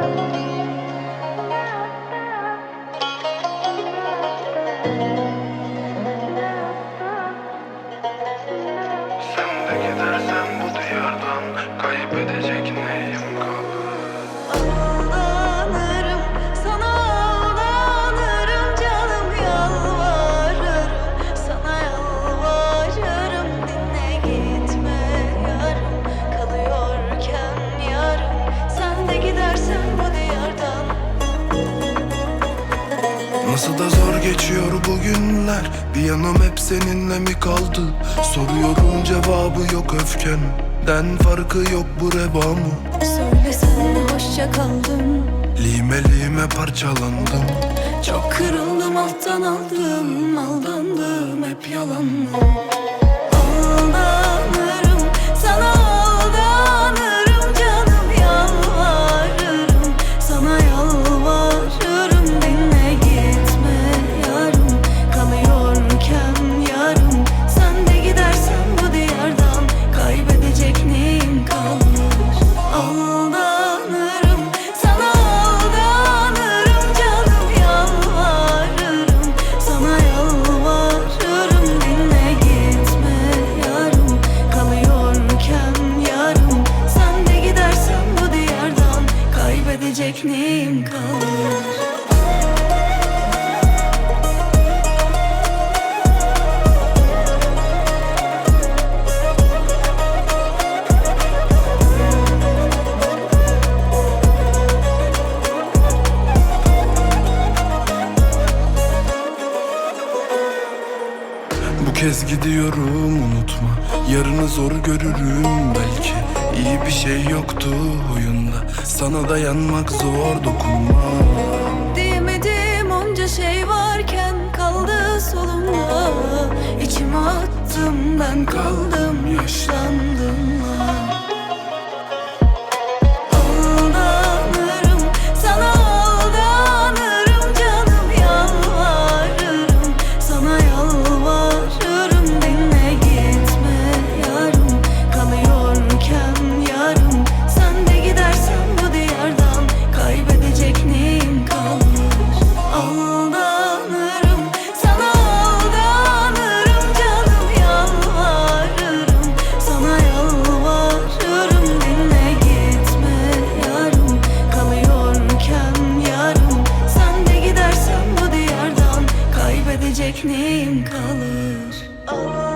thank you. Nasıl da zor geçiyor bu günler. Bir yanım hep seninle mi kaldı? Soruyorum cevabı yok öfkenden. Farkı yok bu reba mı Söylesen de hoşça kaldım Lime lime parçalandım. Çok kırıldım alttan aldım. Aldandım hep yalanım Aldanırım Kaybedecek neyim kalır kez gidiyorum unutma. Yarını zor görürüm belki İyi bir şey yoktu oyunda. Sana dayanmak zor dokunma Diyemedim onca şey varken kaldı solumda. İçime attım ben kaldım Neyim kalır? Aldanırım